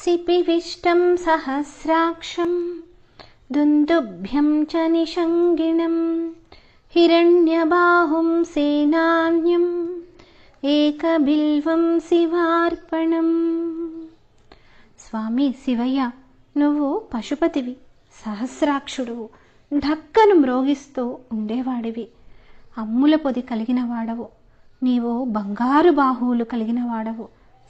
सिपिविष्टं सहस्राक्षं दुन्दुभ्यं च निषङ्गिणं हिरण्यबाहुं सेनान्यम् ఏకబిల్వం శివార్పణం స్వామి శివయ్య నువ్వు పశుపతివి సహస్రాక్షుడువు ఢక్కను మ్రోగిస్తూ ఉండేవాడివి అమ్ముల పొది కలిగిన వాడవు నీవు బంగారు బాహువులు కలిగిన వాడవు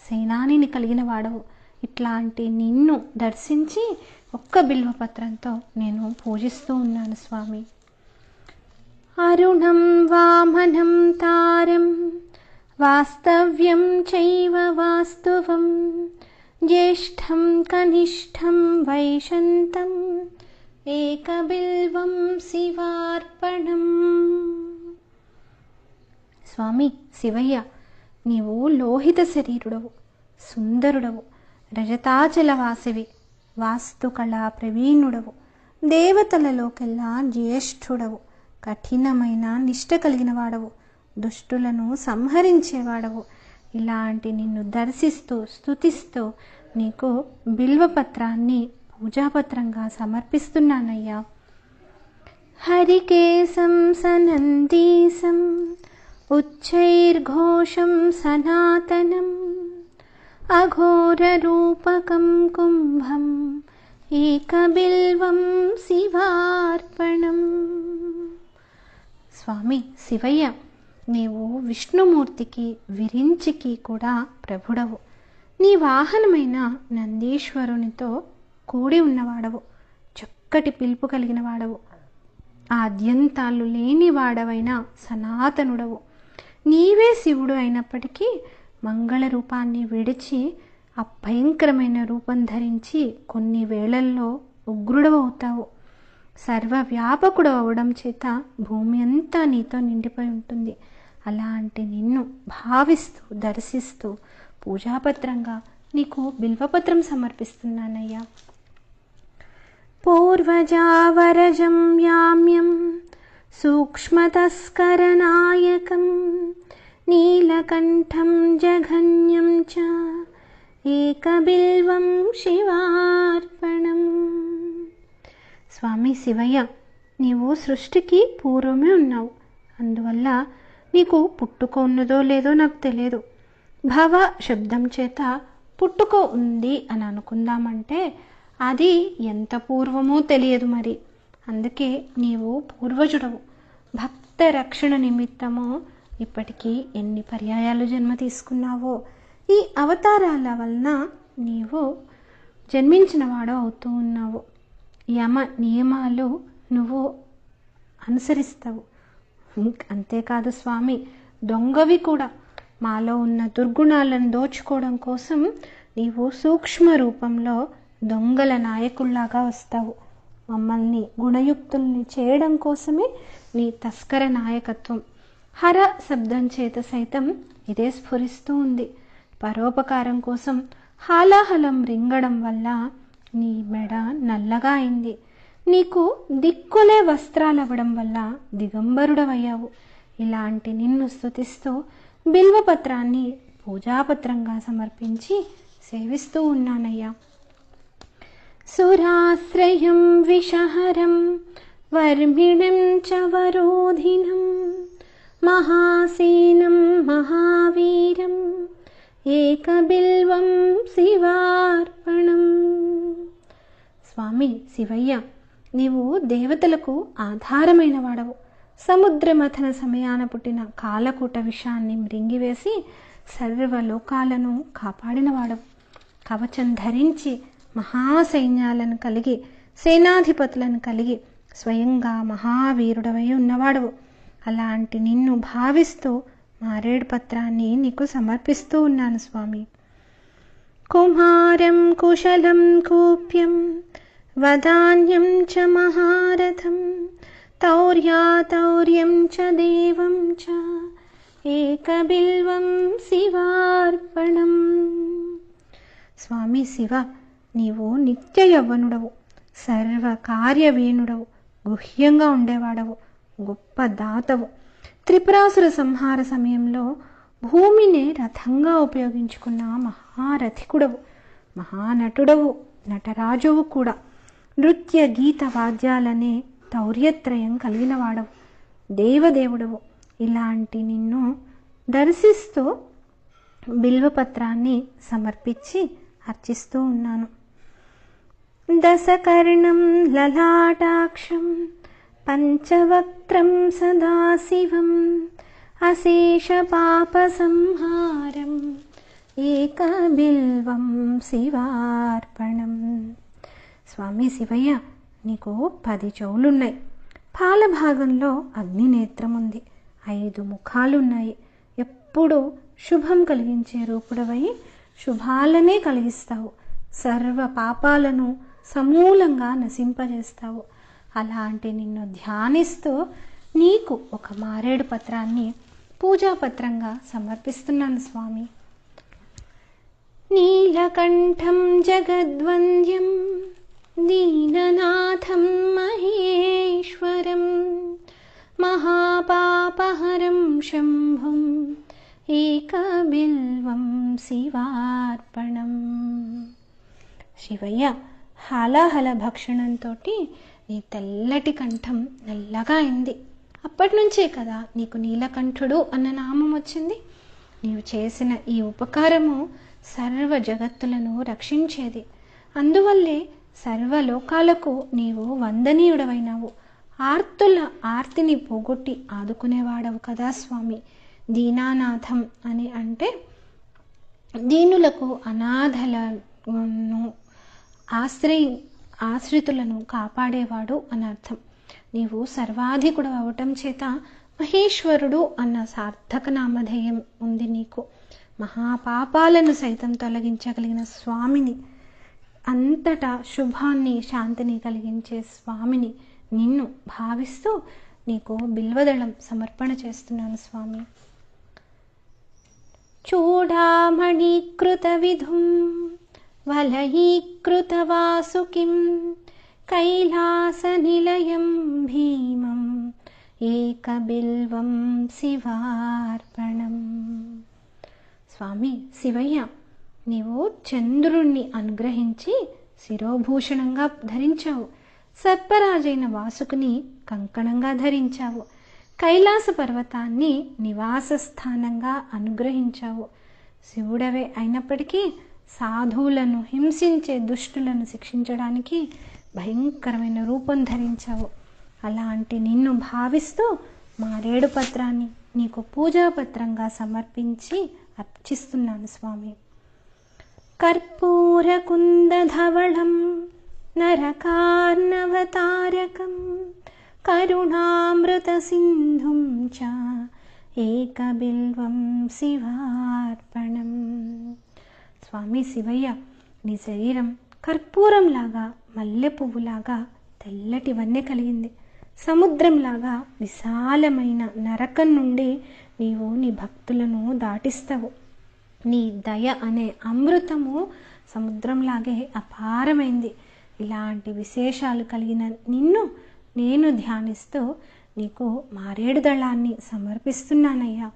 సేనానిని కలిగిన వాడవు ఇట్లాంటి నిన్ను దర్శించి ఒక్క బిల్వపత్రంతో నేను పూజిస్తూ ఉన్నాను స్వామి. అరుణం వామనం తారం వాస్తవ్యం చైవ వాస్తువం జ్యేష్ఠం కనిష్టం వైశంతం ఏకబిల్వం శివార్పణం. స్వామి శివయ్య నీవు లోహిత శరీరుడవు సుందరుడవు. రజతాచలవాసివి. వాస్తుకళా ప్రవీణుడవు. దేవతలలోకెల్లా జ్యేష్ఠుడవు. కఠినమైన నిష్ట కలిగిన వాడవు దుష్టులను సంహరించేవాడవు. ఇలాంటి నిన్ను దర్శిస్తూ స్తుతిస్తూ నీకు బిల్వపత్రాన్ని పూజాపత్రంగా సమర్పిస్తున్నానయ్యా. హరికేశం సనందీశం ఉచ్చైర్ఘోషం సనాతనం. అఘోరరూపకం కుంభం ఏకబిల్వం శివార్పణం స్వామి శివయ్య నీవు విష్ణుమూర్తికి విరించికి కూడా ప్రభుడవు నీ వాహనమైన నందీశ్వరునితో కూడి ఉన్నవాడవు చక్కటి పిలుపు కలిగిన వాడవు ఆద్యంతాలు లేని వాడవైన సనాతనుడవు నీవే శివుడు అయినప్పటికీ మంగళ రూపాన్ని విడిచి అభయంకరమైన రూపం ధరించి కొన్ని వేళల్లో ఉగ్రుడవవుతావు. సర్వవ్యాపకుడు అవడం చేత భూమి అంతా నీతో నిండిపోయి ఉంటుంది. అలాంటి నిన్ను భావిస్తూ దర్శిస్తూ పూజాపత్రంగా నీకు బిల్వపత్రం సమర్పిస్తున్నానయ్యా. పూర్వజావరజం యామ్యం సూక్ష్మతస్కరనాయకం నీలకంఠం జఘన్యం చ ఏకబిల్వం శివార్పణం. స్వామి శివయ్య నీవు సృష్టికి పూర్వమే ఉన్నావు. అందువల్ల నీకు పుట్టుక ఉన్నదో లేదో నాకు తెలియదు. భవ శబ్దం చేత పుట్టుక ఉంది అని అనుకుందామంటే అది ఎంత పూర్వమో తెలియదు మరి. అందుకే నీవు పూర్వజుడవు. భక్త రక్షణ నిమిత్తము ఇప్పటికీ ఎన్ని పర్యాయాలు జన్మ తీసుకున్నావో ఈ అవతారాల వలన నీవు జన్మించినవాడు అవుతూ ఉన్నావు. యమ నియమాలు నువ్వు అనుసరిస్తావు. అంతేకాదు స్వామి దొంగవి కూడా మాలో ఉన్న దుర్గుణాలను దోచుకోవడం కోసం నీవు సూక్ష్మ రూపంలో దొంగల నాయకుల్లాగా వస్తావు. మమ్మల్ని గుణయుక్తుల్ని చేయడం కోసమే నీ తస్కర నాయకత్వం. హర శబ్దం చేత సైతం ఇదే స్ఫురిస్తూ ఉంది పరోపకారం కోసం హాలాహలం రింగడం వల్ల నీ మెడ నల్లగా అయింది. నీకు దిక్కులే వస్త్రాలవ్వడం వల్ల దిగంబరుడవయ్యావు. ఇలాంటి నిన్ను స్థుతిస్తూ బిల్వపత్రాన్ని పూజాపత్రంగా సమర్పించి సేవిస్తూ ఉన్నానయ్యా. సురాశ్రయం విషహరం వర్మిణం చ వరోధినం. మహాసేనం మహావీరం ఏకబిల్వం శివార్పణం స్వామి శివయ్య నీవు దేవతలకు ఆధారమైన వాడవు సముద్రమథన సమయాన పుట్టిన కాలకూట విషాన్ని మృంగివేసి సర్వలోకాలను కాపాడినవాడవు కవచం ధరించి మహాసైన్యాలను కలిగి సేనాధిపతులను కలిగి స్వయంగా మహావీరుడవై ఉన్నవాడవు అలాంటి నిన్ను భావిస్తూ మారేడు పత్రాన్ని నీకు సమర్పిస్తూ ఉన్నాను స్వామి. కుమారం కుశలం కూప్యం వదాన్యం చ మహారథం తౌర్యాతౌర్యం చ దేవం చ ఏకబిల్వం శివార్పణం. స్వామి శివ నీవు నిత్య యవ్వనుడవు సర్వ కార్యవీణుడవు గుహ్యంగా ఉండేవాడవు. గొప్ప దాతవు. త్రిపురాసుర సంహార సమయంలో భూమిని రథంగా ఉపయోగించుకున్న మహారథికుడవు. మహానటుడవు నటరాజువు కూడా. నృత్య గీత వాద్యాలనే తౌర్యత్రయం కలిగినవాడవు. దేవదేవుడవు. ఇలాంటి నిన్ను దర్శిస్తూ బిల్వపత్రాన్ని సమర్పించి అర్చిస్తూ ఉన్నాను. దశకర్ణం లలాటాక్షం పంచవక్త్రం సదాశివం అశేష పాప సంహారం ఏకబిల్వం శివార్పణం స్వామి శివయ్య నీకు పది చెవులున్నాయి. పాల భాగంలో అగ్నినేత్రం ఉంది ఐదు ముఖాలున్నాయి. ఎప్పుడు శుభం కలిగించే రూపుడవై శుభాలనే కలిగిస్తావు. సర్వ పాపాలను సమూలంగా నశింపజేస్తావు. అలాంటి నిన్ను ధ్యానిస్తూ నీకు ఒక మారేడు పత్రాన్ని పూజాపత్రంగా సమర్పిస్తున్నాను స్వామి. నీలకంఠం జగద్వంద్యం దీననాథం మహేశ్వరం మహాపాపహరం శంభుం ఏకబిల్వం శివార్పణం. శివయ్య హలహల భక్షణంతో నీ తెల్లటి కంఠం నల్లగా అయింది. అప్పటి నుంచే కదా నీకు నీలకంఠుడు అన్న నామం వచ్చింది. నీవు చేసిన ఈ ఉపకారము సర్వ జగత్తులను రక్షించేది. అందువల్లే సర్వలోకాలకు నీవు వందనీయుడవైనావు. ఆర్తుల ఆర్తిని పోగొట్టి ఆదుకునేవాడవు కదా స్వామి. దీనానాథం అని అంటే దీనులకు అనాథలను ఆశ్రయి ఆశ్రితులను కాపాడేవాడు అని అర్థం. నీవు సర్వాధికుడు అవటం చేత మహేశ్వరుడు అన్న సార్థక నామధేయం ఉంది నీకు. మహాపాపాలను సైతం తొలగించగలిగిన స్వామిని అంతటా శుభాన్ని శాంతిని కలిగించే స్వామిని నిన్ను భావిస్తూ నీకు బిల్వదళం సమర్పణ చేస్తున్నాను స్వామి. చూడామణీకృతవిధుం వలయీకృతవాసుకిం కైలాసనిలయం భీమం ఏకబిల్వం శివార్పణం స్వామి శివయ్య నీవు చంద్రుణ్ణి అనుగ్రహించి శిరోభూషణంగా ధరించావు. సర్పరాజైన వాసుకుని కంకణంగా ధరించావు. కైలాస పర్వతాన్ని నివాస స్థానంగా అనుగ్రహించావు. శివుడవే అయినప్పటికీ సాధువులను హింసించే దుష్టులను శిక్షించడానికి భయంకరమైన రూపం ధరించావు. అలాంటి నిన్ను భావిస్తూ మారేడు పత్రాన్ని నీకు పూజాపత్రంగా సమర్పించి అర్చిస్తున్నాను స్వామి. కర్పూరకుందధవళం నరకార్ణవతారకం కరుణామృత సింధుం చ ఏకబిల్వం శివార్పణం. స్వామి శివయ్య నీ శరీరం కర్పూరంలాగా మల్లె పువ్వులాగా తెల్లటి వన్నె కలిగింది. సముద్రంలాగా విశాలమైన నరకం నుండి నీవు నీ భక్తులను దాటిస్తావు. నీ దయ అనే అమృతము సముద్రంలాగే అపారమైంది. ఇలాంటి విశేషాలు కలిగిన నిన్ను నేను ధ్యానిస్తూ నీకు మారేడు దళాన్ని సమర్పిస్తున్నానయ్యా.